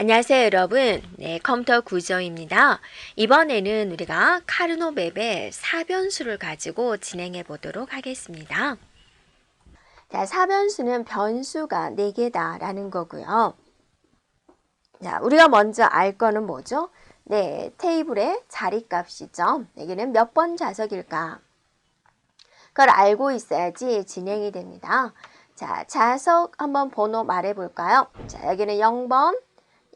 안녕하세요 여러분. 네 컴퓨터 구조입니다. 이번에는 우리가 카르노 맵의 사변수를 가지고 진행해 보도록 하겠습니다. 자 사변수는 변수가 4개다 라는 거고요. 자 우리가 먼저 알 거는 뭐죠? 네 테이블의 자리값이죠. 여기는 몇 번 좌석일까? 그걸 알고 있어야지 진행이 됩니다. 자 좌석 한번 번호 말해 볼까요? 자 여기는 0번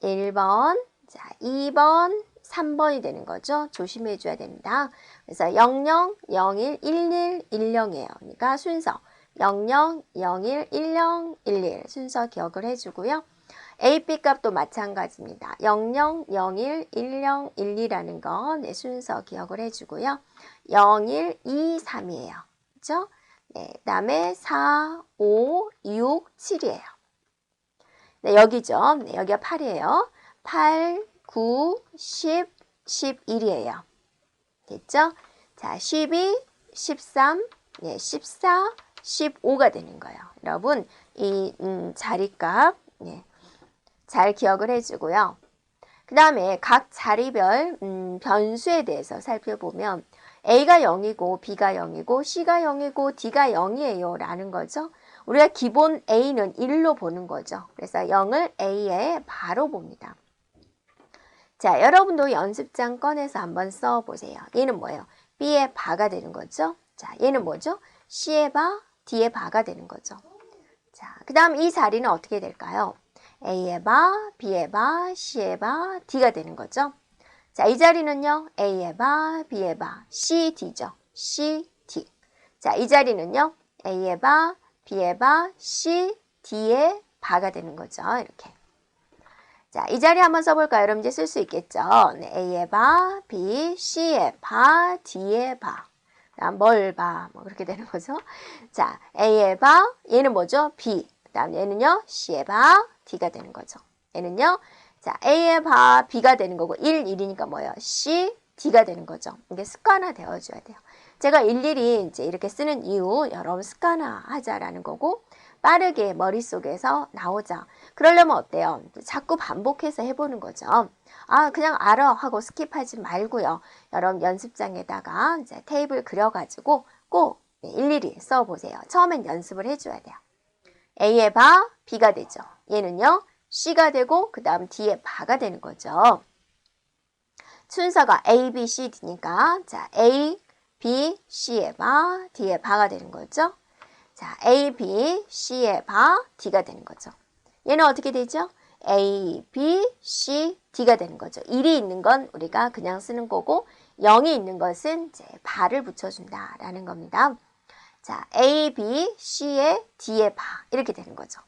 1번, 자, 2번, 3번이 되는 거죠. 조심해 줘야 됩니다. 그래서 00, 01, 11, 10이에요. 그러니까 순서 00, 01, 10, 11 순서 기억을 해주고요. A, B 값도 마찬가지입니다. 00, 01, 10, 12라는 건 네, 순서 기억을 해주고요. 01, 2, 3이에요. 그죠? 네, 그 다음에 4, 5, 6, 7이에요. 네, 여기죠. 네, 여기가 8이에요. 8, 9, 10, 11이에요. 됐죠? 자, 12, 13, 네, 14, 15가 되는 거예요. 여러분, 이 음, 자리값 네, 잘 기억을 해주고요. 그 다음에 각 자리별 음, 변수에 대해서 살펴보면 A가 0이고 B가 0이고 C가 0이고 D가 0이에요 라는 거죠. 우리가 기본 A는 1로 보는 거죠. 그래서 0을 A에 바로 봅니다. 자, 여러분도 연습장 꺼내서 한번 써보세요. 얘는 뭐예요? B의 바가 되는 거죠. 자, 얘는 뭐죠? C의 바, D의 바가 되는 거죠. 자, 그 다음 이 자리는 어떻게 될까요? A의 바, B의 바, C의 바, D가 되는 거죠. 자, 이 자리는요. A의 바, B의 바, C, D죠. C, D. 자, 이 자리는요. A의 바, B의 바, C, D의 바가 되는 거죠. 이렇게. 자, 이 자리 한번 써볼까요? 여러분 이제 쓸 수 있겠죠? 네, A의 바, B, C의 바, D의 바. 다음 뭘 봐? 뭐 그렇게 되는 거죠. 자, A의 바, 얘는 뭐죠? B. 그다음 얘는요, C의 바, D가 되는 거죠. 얘는요, 자, A의 바, B가 되는 거고 1, 1이니까 뭐예요? C, D가 되는 거죠. 이게 습관화 되어줘야 돼요. 제가 일일이 이제 이렇게 쓰는 이유, 여러분 습관화 하자라는 거고 빠르게 머릿속에서 나오자. 그러려면 어때요? 자꾸 반복해서 해보는 거죠. 아, 그냥 알아 하고 스킵하지 말고요. 여러분 연습장에다가 이제 테이블 그려가지고 꼭 일일이 써보세요. 처음엔 연습을 해줘야 돼요. A의 바, B가 되죠. 얘는요, C가 되고 그 다음 D의 바가 되는 거죠. 순서가 A, B, C, D니까 자 A, B, C의 바, D의 바가 되는 거죠. 자 A, B, C의 바, D가 되는 거죠. 얘는 어떻게 되죠? A, B, C, D가 되는 거죠. 1이 있는 건 우리가 그냥 쓰는 거고 0이 있는 것은 이제 바를 붙여준다라는 겁니다. 자, A, B, C의 D의 바 이렇게 되는 거죠.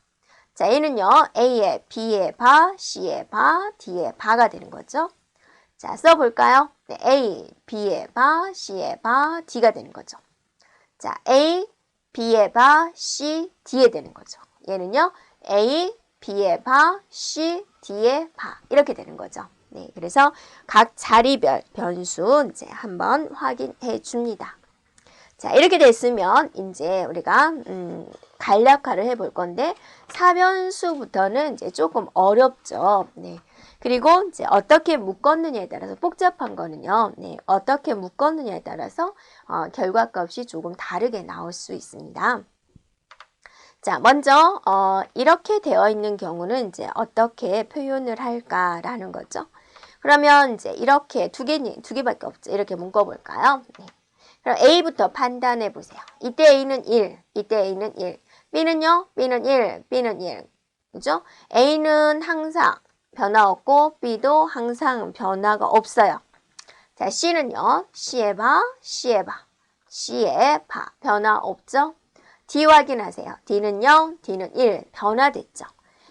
자, 얘는요. A의 B의 바, C의 바, D의 바가 되는 거죠. 자, 써볼까요? 네, A, B의 바, C의 바, D가 되는 거죠. 자, A, B의 바, C, D에 되는 거죠. 얘는요. A, B의 바, C, D의 바 이렇게 되는 거죠. 네, 그래서 각 자리별 변수 이제 한번 확인해 줍니다. 자, 이렇게 됐으면 이제 우리가 음, 간략화를 해 볼 건데 사변수부터는 이제 조금 어렵죠. 네. 그리고 이제 어떻게 묶었느냐에 따라서 복잡한 거는요. 네, 어떻게 묶었느냐에 따라서 어, 결과값이 조금 다르게 나올 수 있습니다. 자, 먼저 어, 이렇게 되어 있는 경우는 이제 어떻게 표현을 할까라는 거죠. 그러면 이제 이렇게 두 개, 두 개밖에 없죠. 이렇게 묶어볼까요? 네. 그럼 A부터 판단해 보세요. 이때 A는 1, 이때 A는 1. B는요? B는 1, B는 1. 그죠? A는 항상 변화 없고 B도 항상 변화가 없어요. 자, C는요. C의 바, C의 바, C의 바. 변화 없죠? D 확인하세요. D는 0, D는 1. 변화됐죠?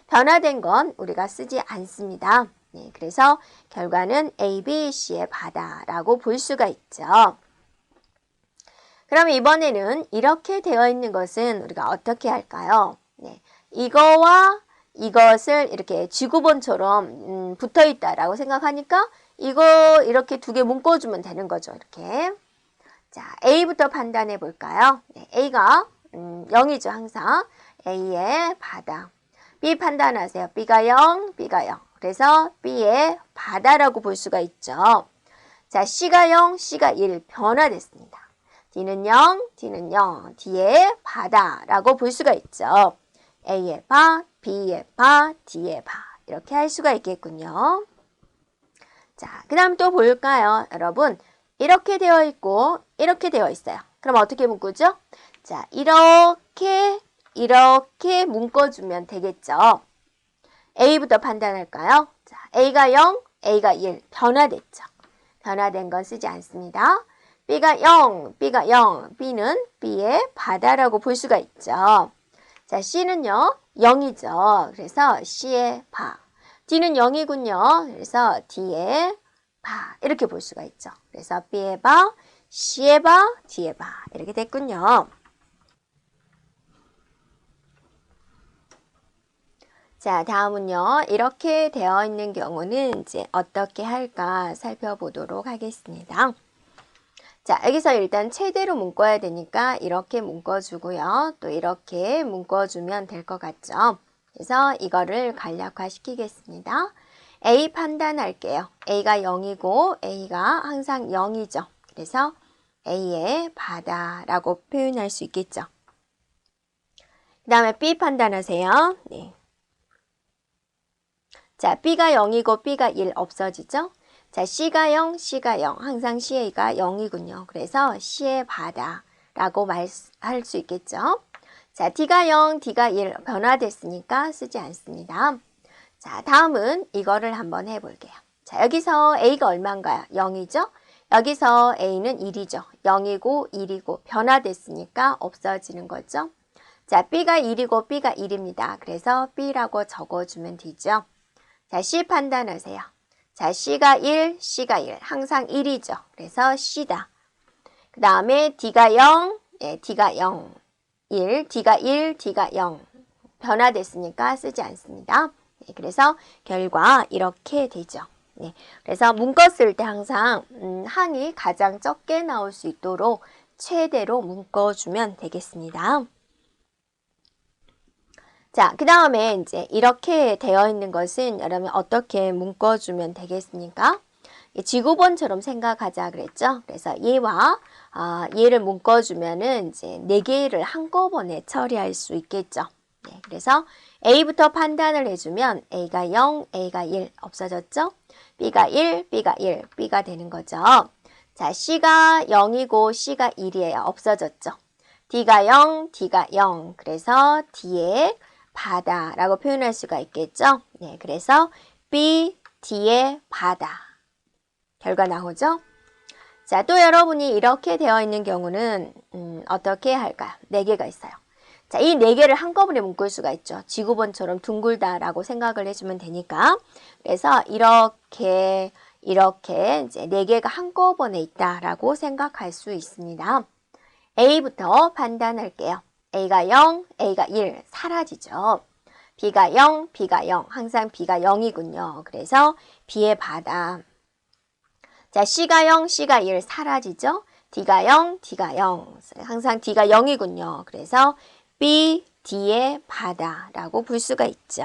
변화된 건 우리가 쓰지 않습니다. 네, 그래서 결과는 A, B, C의 바다라고 볼 수가 있죠. 그럼 이번에는 이렇게 되어 있는 것은 우리가 어떻게 할까요? 네, 이거와 이것을 이렇게 지구본처럼 음, 붙어 있다라고 생각하니까 이거 이렇게 두 개 묶어주면 되는 거죠. 이렇게. 자, A부터 판단해 볼까요? 네, A가 음, 0이죠. 항상. A의 바다. B 판단하세요. B가 0, B가 0. 그래서 B의 바다라고 볼 수가 있죠. 자, C가 0, C가 1 변화됐습니다. D는 0, D는 0, D의 바다라고 볼 수가 있죠. A의 바, B의 바, D의 바 이렇게 할 수가 있겠군요. 자, 그 다음 또 볼까요? 여러분, 이렇게 되어 있고 이렇게 되어 있어요. 그럼 어떻게 묶죠? 자, 이렇게 이렇게 묶어주면 되겠죠. A부터 판단할까요? 자, A가 0, A가 1 변화됐죠. 변화된 건 쓰지 않습니다. B가 0, B가 0, B는 B의 바다라고 볼 수가 있죠. 자, C는요, 0이죠. 그래서 C의 바. D는 0이군요. 그래서 D의 바. 이렇게 볼 수가 있죠. 그래서 B의 바, C의 바, D의 바. 이렇게 됐군요. 자, 다음은요. 이렇게 되어 있는 경우는 이제 어떻게 할까 살펴보도록 하겠습니다. 자, 여기서 일단 최대로 묶어야 되니까 이렇게 묶어주고요. 또 이렇게 묶어주면 될 것 같죠? 그래서 이거를 간략화 시키겠습니다. A 판단할게요. A가 0이고 A가 항상 0이죠. 그래서 A의 바다라고 표현할 수 있겠죠. 그 다음에 B 판단하세요. 네. 자, B가 0이고 B가 1 없어지죠? 자, C가 0, C가 0. 항상 C가 0이군요. 그래서 C의 바다라고 말할 수 있겠죠? 자, D가 0, D가 1 변화됐으니까 쓰지 않습니다. 자, 다음은 이거를 한번 해볼게요. 자, 여기서 A가 얼마인가요? 0이죠? 여기서 A는 1이죠. 0이고 1이고 변화됐으니까 없어지는 거죠. 자, B가 1이고 B가 1입니다. 그래서 B라고 적어주면 되죠. 자, C 판단하세요. 자, C가 1, C가 1. 항상 1이죠. 그래서 C다. 그 다음에 D가 0, 예, D가 0. 1, D가 1, D가 0. 변화됐으니까 쓰지 않습니다. 네, 그래서 결과 이렇게 되죠. 네, 그래서 묶었을 때 항상 음, 항이 가장 적게 나올 수 있도록 최대로 묶어주면 되겠습니다. 자, 그 다음에 이제 이렇게 되어 있는 것은 여러분 어떻게 묶어주면 되겠습니까? 지구본처럼 생각하자 그랬죠. 그래서 얘와 아, 얘를 묶어주면은 이제 네 개를 한꺼번에 처리할 수 있겠죠. 네, 그래서 A부터 판단을 해주면 A가 0, A가 1 없어졌죠. B가 1, B가 1, B가 되는 거죠. 자, C가 0이고 C가 1이에요. 없어졌죠. D가 0, D가 0. 그래서 D의 바다라고 표현할 수가 있겠죠. 네, 그래서 B, D의 바다. 결과 나오죠? 자, 또 여러분이 이렇게 되어 있는 경우는 음, 어떻게 할까요? 네 개가 있어요. 자, 이 네 개를 한꺼번에 묶을 수가 있죠. 지구본처럼 둥글다라고 생각을 해주면 되니까. 그래서 이렇게 이렇게 이제 네 개가 한꺼번에 있다라고 생각할 수 있습니다. A부터 판단할게요. A가 0, A가 1 사라지죠. B가 0, B가 0 항상 B가 0이군요. 그래서 B의 바다. 자, C가 0, C가 1 사라지죠. D가 0, D가 0 항상 D가 0이군요. 그래서 B, D의 바다라고 볼 수가 있죠.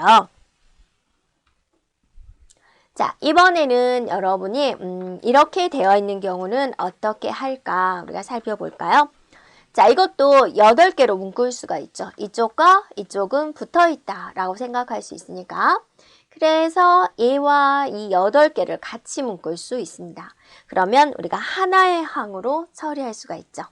자, 이번에는 여러분이 음, 이렇게 되어 있는 경우는 어떻게 할까 우리가 살펴볼까요? 자, 이것도 8개로 묶을 수가 있죠. 이쪽과 이쪽은 붙어 있다 라고 생각할 수 있으니까. 그래서 얘와 이 8개를 같이 묶을 수 있습니다. 그러면 우리가 하나의 항으로 처리할 수가 있죠.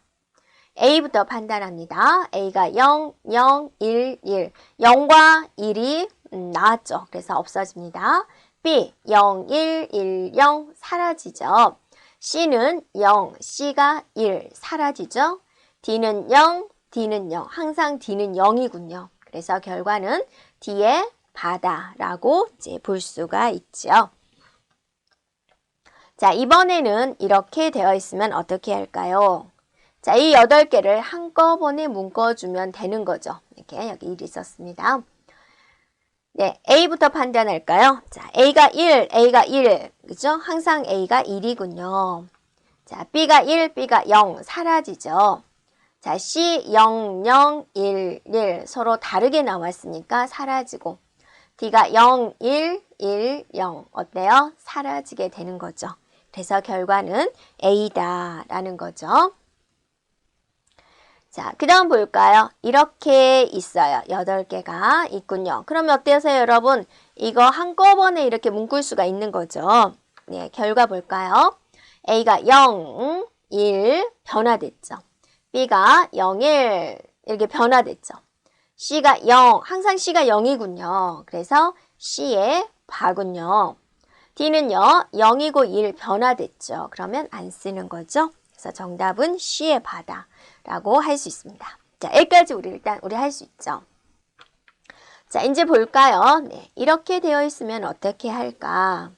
A부터 판단합니다. A가 0, 0, 1, 1. 0과 1이 음, 나왔죠. 그래서 없어집니다. B, 0, 1, 1, 0 사라지죠. C는 0, C가 1 사라지죠. D는 0, D는 0. 항상 D는 0이군요. 그래서 결과는 D의 바다라고 이제 볼 수가 있죠. 자, 이번에는 이렇게 되어 있으면 어떻게 할까요? 자, 이 8개를 한꺼번에 묶어주면 되는 거죠. 이렇게 여기 1이 있었습니다. 네, A부터 판단할까요? 자, A가 1, A가 1. 그죠? 항상 A가 1이군요. 자, B가 1, B가 0 사라지죠. 자, C 0, 0, 1, 1 서로 다르게 나왔으니까 사라지고 D가 0, 1, 1, 0 어때요? 사라지게 되는 거죠. 그래서 결과는 A다 라는 거죠. 자, 그 다음 볼까요? 이렇게 있어요. 8개가 있군요. 그러면 어때서요, 여러분? 이거 한꺼번에 이렇게 묶을 수가 있는 거죠. 네, 결과 볼까요? A가 0, 1 변화됐죠. B가 0, 1 이렇게 변화됐죠. C가 0, 항상 C가 0이군요. 그래서 C의 바군요. D는요, 0이고 1 변화됐죠. 그러면 안 쓰는 거죠. 그래서 정답은 C의 바다라고 할 수 있습니다. 자, 여기까지 우리 일단 우리 할 수 있죠. 자, 이제 볼까요? 네, 이렇게 되어 있으면 어떻게 할까?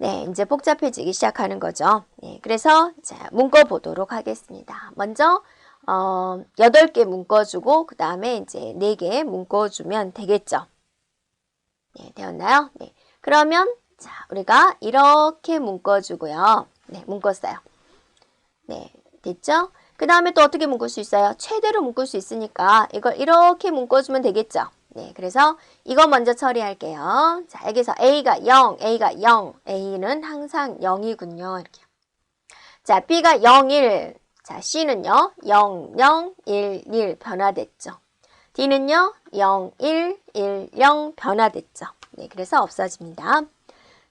네, 이제 복잡해지기 시작하는 거죠. 네, 그래서 자, 묶어 보도록 하겠습니다. 먼저 어, 8개 묶어주고 그 다음에 이제 4개 묶어주면 되겠죠. 네, 되었나요? 네. 그러면 자, 우리가 이렇게 묶어주고요. 네, 묶었어요. 네, 됐죠? 그 다음에 또 어떻게 묶을 수 있어요? 최대로 묶을 수 있으니까 이걸 이렇게 묶어주면 되겠죠? 네, 그래서 이거 먼저 처리할게요. 자, 여기서 A가 0, A가 0, A는 항상 0이군요. 이렇게. 자, B가 0, 1. 자, C는요, 0, 0, 1, 1 변화됐죠. D는요, 0, 1, 1, 0 변화됐죠. 네, 그래서 없어집니다.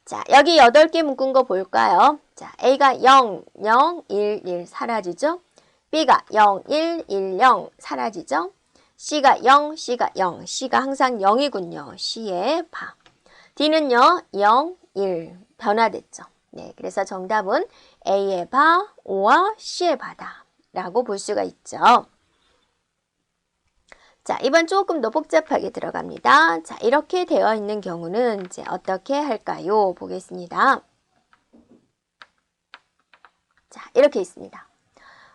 자, 여기 8개 묶은 거 볼까요? 자, A가 0, 0, 1, 1 사라지죠? B가 0, 1, 1, 0 사라지죠? C가 0, C가 0, C가 항상 0이군요. C의 바. D는요, 0, 1 변화됐죠. 네, 그래서 정답은 A의 바, O와 C의 바다 라고 볼 수가 있죠. 자, 이번 조금 더 복잡하게 들어갑니다. 자, 이렇게 되어 있는 경우는 이제 어떻게 할까요? 보겠습니다. 자, 이렇게 있습니다.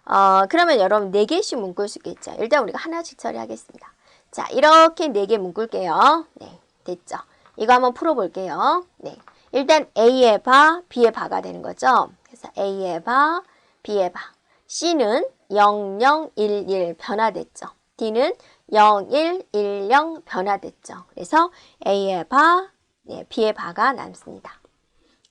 어, 그러면 여러분 4개씩 묶을 수 있겠죠. 일단 우리가 하나씩 처리하겠습니다. 자, 이렇게 4개 묶을게요. 네, 됐죠. 이거 한번 풀어볼게요. 네, 일단 A의 바, B의 바가 되는 거죠. 그래서 A의 바, B의 바. C는 0, 0, 1, 1 변화됐죠. D는 0, 1, 1, 0 변화됐죠. 그래서 A의 바, 네, B의 바가 남습니다.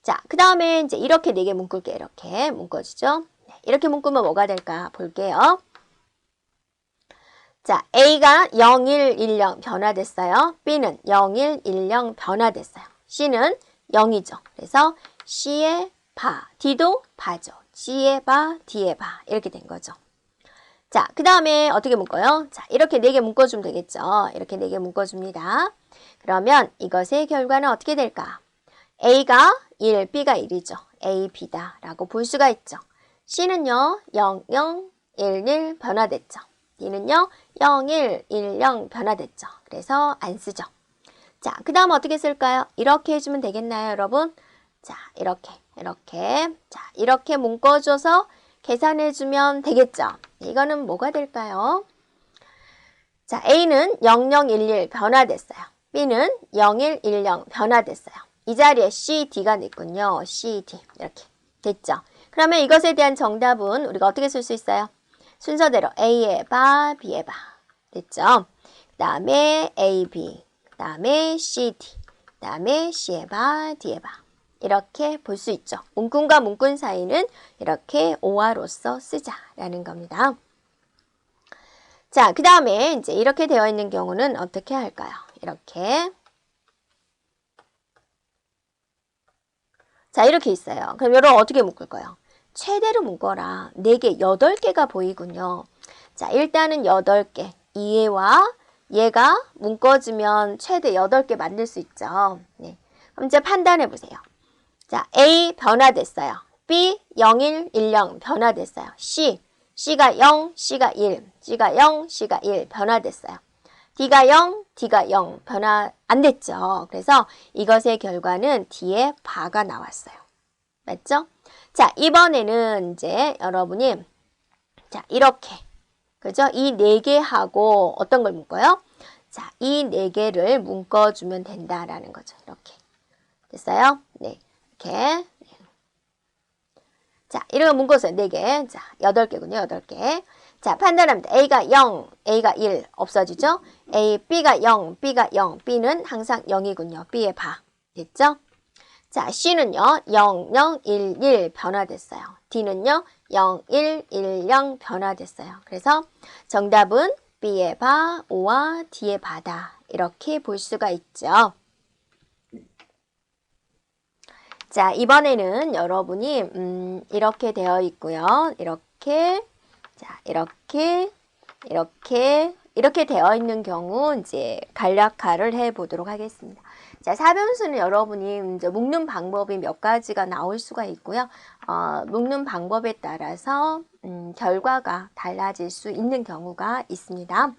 자, 그 다음에 이제 이렇게 4개 묶을게요. 이렇게 묶어주죠. 네, 이렇게 묶으면 뭐가 될까 볼게요. 자, A가 0, 1, 1, 0 변화됐어요. B는 0, 1, 1, 0 변화됐어요. C는 0이죠. 그래서 C의 바, D도 바죠. G의 바, D의 바 이렇게 된 거죠. 자, 그 다음에 어떻게 묶어요? 자, 이렇게 4개 묶어주면 되겠죠. 이렇게 4개 묶어줍니다. 그러면 이것의 결과는 어떻게 될까? A가 1, B가 1이죠. A, B다 라고 볼 수가 있죠. C는요, 0, 0, 1, 1 변화됐죠. D는요, 0, 1, 1, 0 변화됐죠. 그래서 안 쓰죠. 자, 그 다음 어떻게 쓸까요? 이렇게 해주면 되겠나요, 여러분? 자, 이렇게, 이렇게. 자, 이렇게 묶어줘서 계산해주면 되겠죠. 이거는 뭐가 될까요? 자, A는 0011 변화됐어요. B는 0110 변화됐어요. 이 자리에 C, D가 있군요. C, D 이렇게 됐죠. 그러면 이것에 대한 정답은 우리가 어떻게 쓸 수 있어요? 순서대로 A의 바, B의 바 됐죠. 그 다음에 A, B, 그 다음에 C, D, 그 다음에 C의 바, D의 바 이렇게 볼 수 있죠. 문꾼과 문꾼 사이는 이렇게 오화로서 쓰자라는 겁니다. 자, 그 다음에 이제 이렇게 되어 있는 경우는 어떻게 할까요? 이렇게. 자, 이렇게 있어요. 그럼 여러분 어떻게 묶을 거예요? 최대로 묶어라. 4개, 8개가 보이군요. 자, 일단은 8개. 이해와 얘가 묶어주면 최대 8개 만들 수 있죠. 네. 그럼 이제 판단해 보세요. 자, A 변화됐어요. B 01, 10 변화됐어요. C C가 0, C가 1, C가 0, C가 1 변화됐어요. D가 0, D가 0 변화 안 됐죠. 그래서 이것의 결과는 D의 바가 나왔어요. 맞죠? 자, 이번에는 이제 여러분이 자, 이렇게 그죠? 이 네 개 하고 어떤 걸 묶어요? 자, 이 네 개를 묶어주면 된다라는 거죠. 이렇게 됐어요? 네. 이렇게. 자, 이렇게 묶었어요. 4개. 자, 8개군요. 8개. 자, 판단합니다. A가 0, A가 1 없어지죠? A, B가 0, B가 0, B는 항상 0이군요. B의 바. 됐죠? 자, C는요, 0, 0, 1, 1 변화됐어요. D는요, 0, 1, 1, 0 변화됐어요. 그래서 정답은 B의 바, O와 D의 바다. 이렇게 볼 수가 있죠. 자, 이번에는 여러분이, 음, 이렇게 되어 있고요. 이렇게, 자, 이렇게, 이렇게, 이렇게 되어 있는 경우, 이제 간략화를 해 보도록 하겠습니다. 자, 사변수는 여러분이 이제 묶는 방법이 몇 가지가 나올 수가 있고요. 어, 묶는 방법에 따라서, 음, 결과가 달라질 수 있는 경우가 있습니다.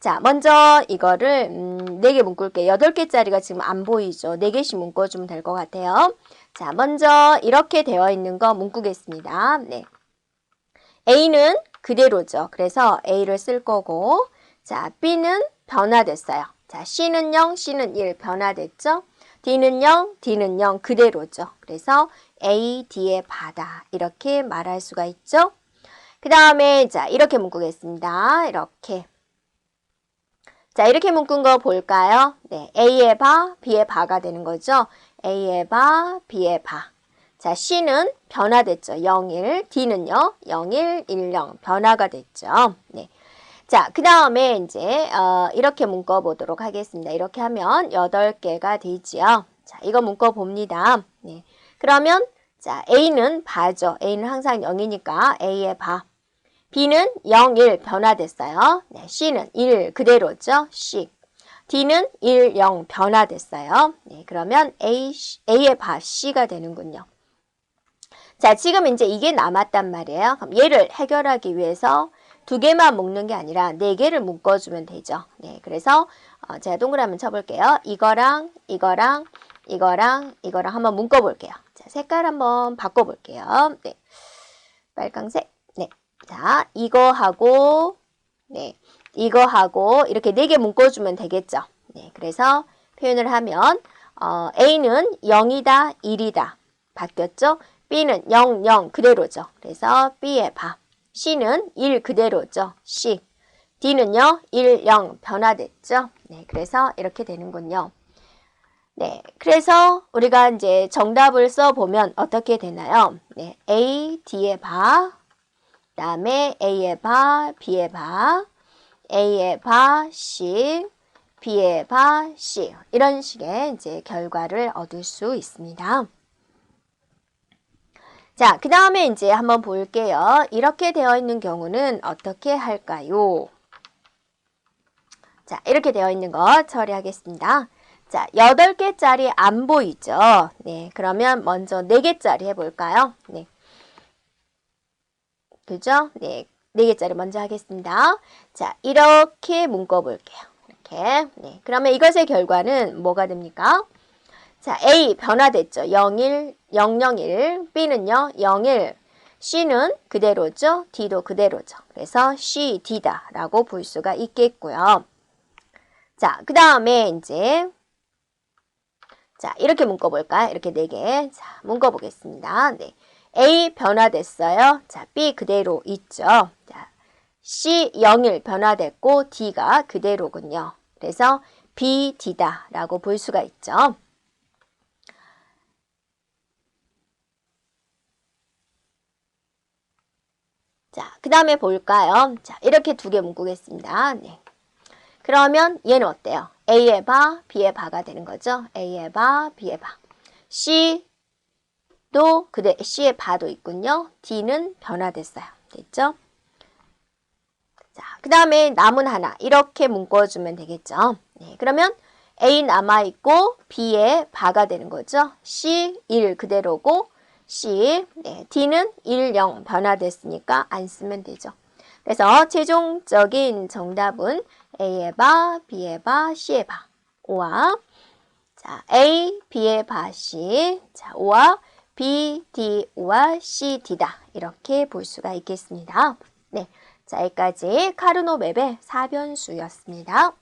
자, 먼저 이거를 음, 4개 묶을게요. 8개짜리가 지금 안 보이죠? 4개씩 묶어주면 될 것 같아요. 자, 먼저 이렇게 되어 있는 거 묶겠습니다. 네. A는 그대로죠. 그래서 A를 쓸 거고, 자, B는 변화됐어요. 자, C는 0, C는 1 변화됐죠? D는 0, D는 0 그대로죠. 그래서 A, D의 바다 이렇게 말할 수가 있죠. 그 다음에 자 이렇게 묶겠습니다. 이렇게 자, 이렇게 묶은 거 볼까요? 네, A의 바, B의 바가 되는 거죠. A의 바, B의 바. 자, C는 변화됐죠. 0, 1. D는요, 0, 1, 1, 0. 변화가 됐죠. 네. 자, 그 다음에 이제, 어, 이렇게 묶어 보도록 하겠습니다. 이렇게 하면 8개가 되지요. 자, 이거 묶어 봅니다. 네. 그러면, 자, A는 바죠. A는 항상 0이니까 A의 바. B는 0, 1 변화됐어요. 네, C는 1 그대로죠. C. D는 1, 0 변화됐어요. 네, 그러면 A, A의 바 C가 되는군요. 자, 지금 이제 이게 남았단 말이에요. 그럼 얘를 해결하기 위해서 두 개만 묶는 게 아니라 네 개를 묶어주면 되죠. 네, 그래서 어, 제가 동그라미 쳐볼게요. 이거랑 이거랑 이거랑 이거랑 한번 묶어볼게요. 자, 색깔 한번 바꿔볼게요. 네, 빨강색. 네, 자, 이거하고, 네, 이거하고 이렇게 네 개 묶어주면 되겠죠. 네, 그래서 표현을 하면 어, A는 0이다, 1이다. 바뀌었죠? B는 0, 0 그대로죠. 그래서 B의 바. C는 1 그대로죠. C. D는요, 1, 0 변화됐죠. 네, 그래서 이렇게 되는군요. 네, 그래서 우리가 이제 정답을 써보면 어떻게 되나요? 네, A, D의 바, 그 다음에 A의 바, B의 바, A의 바, C, B의 바, C 이런 식의 이제 결과를 얻을 수 있습니다. 자, 그 다음에 이제 한번 볼게요. 이렇게 되어 있는 경우는 어떻게 할까요? 자, 이렇게 되어 있는 거 처리하겠습니다. 자, 8개짜리 안 보이죠? 네, 그러면 먼저 4개짜리 해볼까요? 네. 그죠? 네, 4개짜리 먼저 하겠습니다. 자, 이렇게 묶어볼게요. 이렇게. 네, 그러면 이것의 결과는 뭐가 됩니까? 자, A 변화됐죠. 01, 001. B는요, 01. C는 그대로죠. D도 그대로죠. 그래서 C, D다 라고 볼 수가 있겠고요. 자, 그 다음에 이제 자, 이렇게 묶어볼까요? 이렇게 네 개. 자, 묶어보겠습니다. 네. A 변화됐어요. 자, B 그대로 있죠. 자, C 01 변화됐고 D가 그대로군요. 그래서 B, D다 라고 볼 수가 있죠. 자, 그 다음에 볼까요? 자, 이렇게 두 개 묶겠습니다. 네. 그러면 얘는 어때요? A의 바, B의 바가 되는 거죠. A의 바, B의 바. C도 그대 C의 바도 있군요. D는 변화됐어요. 됐죠? 자, 그 다음에 남은 하나 이렇게 묶어주면 되겠죠. 네, 그러면 A 남아있고 B의 바가 되는 거죠. C 1 그대로고 C, 네, D는 1, 0 변화됐으니까 안 쓰면 되죠. 그래서 최종적인 정답은 A의 바, B의 바, C의 바. O와 자, A, B의 바, C. 자, O와 B, D, O와 C, D다. 이렇게 볼 수가 있겠습니다. 네. 자, 여기까지 카르노 맵의 사변수였습니다.